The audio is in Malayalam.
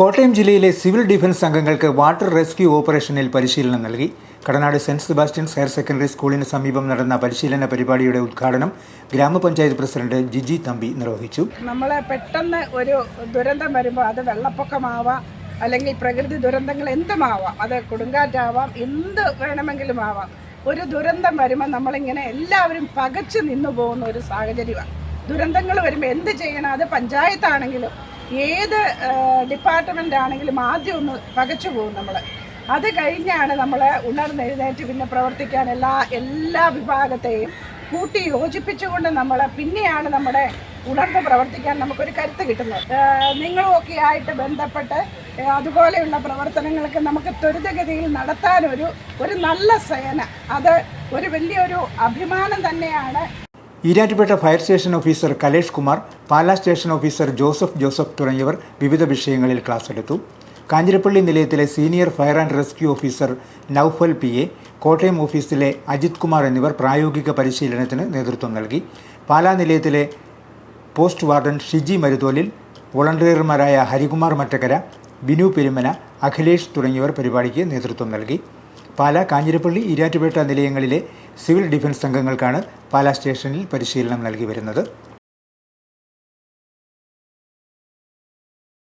കോട്ടയം ജില്ലയിലെ സിവിൽ ഡിഫൻസ് അംഗങ്ങൾക്ക് വാട്ടർ റെസ്ക്യൂ ഓപ്പറേഷനിൽ പരിശീലനം നൽകി. Kadanad saint Sebastian's higher secondary സ്കൂളിന് സമീപം നടന്ന പരിശീലന പരിപാടിയുടെ ഉദ്ഘാടനം ഗ്രാമപഞ്ചായത്ത് പ്രസിഡന്റ് ജിജി തമ്പി നിർവഹിച്ചു. നമ്മൾ പെട്ടെന്ന് ഒരു ദുരന്തം വരുമ്പോൾ അത് വെള്ളപ്പൊക്കമാവാം അല്ലെങ്കിൽ പ്രകൃതി ദുരന്തങ്ങൾ എന്തുമാവാം അത് കൊടുങ്കാറ്റാവാം എന്ത് വേണമെങ്കിലും ആവാം ഒരു ദുരന്തം വരുമ്പോൾ നമ്മളിങ്ങനെ എല്ലാവരും പകച്ചു നിന്നു പോകുന്ന ഒരു സാഹചര്യമാണ്. ദുരന്തങ്ങൾ വരുമ്പോൾ എന്ത് ചെയ്യണം? അത് പഞ്ചായത്താണെങ്കിലും ഏത് ഡിപ്പാർട്ട്മെന്റ് ആണെങ്കിലും ആദ്യം ഒന്ന് പകച്ചു പോകും നമ്മൾ അത് കഴിഞ്ഞാണ് നമ്മൾ ഉണർന്നെഴുന്നേറ്റ് പിന്നെ പ്രവർത്തിക്കാൻ എല്ലാ എല്ലാ വിഭാഗത്തെയും കൂട്ടി യോജിപ്പിച്ചുകൊണ്ട് നമ്മൾ പിന്നെയാണ് നമ്മുടെ ഉണർന്ന് പ്രവർത്തിക്കാൻ നമുക്കൊരു കരുത്ത് കിട്ടുന്നത്. നിങ്ങളുമൊക്കെ ആയിട്ട് ബന്ധപ്പെട്ട് അതുപോലെയുള്ള പ്രവർത്തനങ്ങൾക്ക് നമുക്ക് ത്വരിതഗതിയിൽ നടത്താനൊരു ഒരു നല്ല സേന. അത് ഒരു വലിയൊരു അഭിമാനം തന്നെയാണ്. Erattupetta fire station officer Kalesh Kumar Pala station officer Joseph Joseph തുടങ്ങിയവർ വിവിധ വിഷയങ്ങളിൽ ക്ലാസ് എടുത്തു. Kanjirappally നിലയത്തിലെ senior fire and rescue officer Noufal P A Kottayam ഓഫീസിലെ അജിത് കുമാർ എന്നിവർ പ്രായോഗിക പരിശീലനത്തിന് നേതൃത്വം നൽകി. പാലാ നിലയത്തിലെ പോസ്റ്റ് വാർഡൻ ഷിജി മരുതോലിൽ വോളണ്ടിയർമാരായ ഹരികുമാർ മറ്റക്കര ബിനു പെരുമന അഖിലേഷ് തുടങ്ങിയവർ പരിപാടിക്ക് നേതൃത്വം നൽകി. പാലാ കാഞ്ഞിരപ്പള്ളി ഇരാറ്റുപേട്ട നിലയങ്ങളിലെ സിവിൽ ഡിഫൻസ് സംഘങ്ങൾക്കാണ് പാലാ സ്റ്റേഷനിൽ പരിശീലനം നൽകി വരുന്നത്.